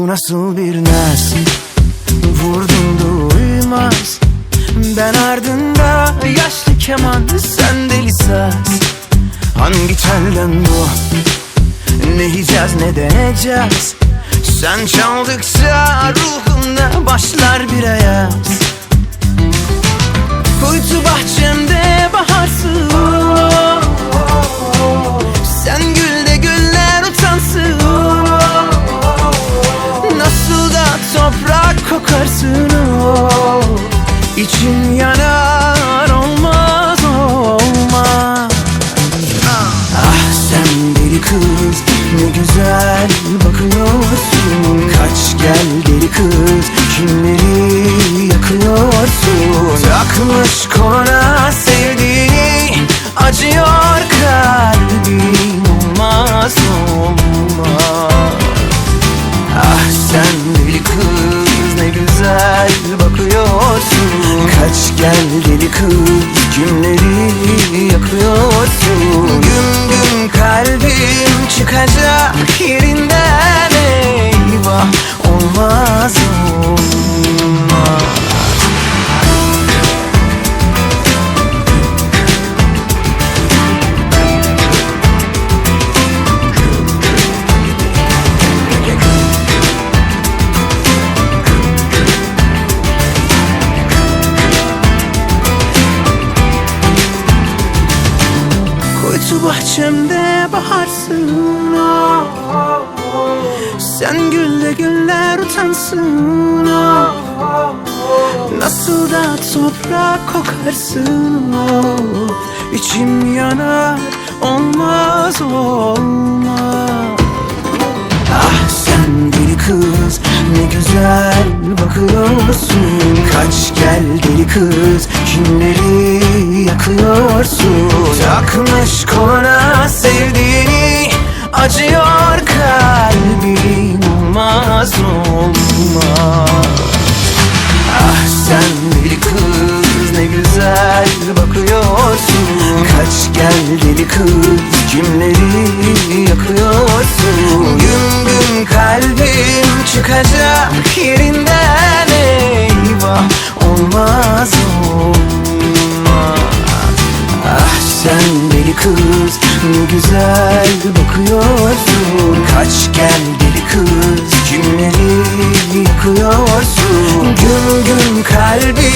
Bu nasıl bir naz? Vurdum duymaz Ben ardında yaşlı keman Sen deli saz. Hangi telden bu? Ne yiyeceğiz ne deneyeceğiz Sen çaldıkça ruhumda başlar bir ayaz kız ne güzel bakıyorsun. Kaç gel deli kız kimleri yakıyorsun? Takmış koluna sevdiğini acıyor kalbim olmaz olmaz. Ah sen deli kız ne güzel bakıyorsun. Kaç gel deli kız kimleri yakıyorsun? Güm kalbim çıkacak yerinden Kuytu bahçemde baharsın ah. Sen gülle güller utansın ah. Nasıl da toprak kokarsın oh. İçim yanar olmaz olmaz Ah sen deli kız ne güzel bakıyorsun Kaç gel deli kız kimleri yakıyorsun Takmış koluna sevdiğini acıyor kalbim olmaz olmaz. Ah sen deli kız ne güzel bakıyorsun. Kaç gel deli kız kimleri yakıyorsun. Güm güm kalbim çıkacak yerinden sen deli kız ne güzel bakıyorsun. Kaç gel deli kız kimleri yakıyorsun Güm güm yerinden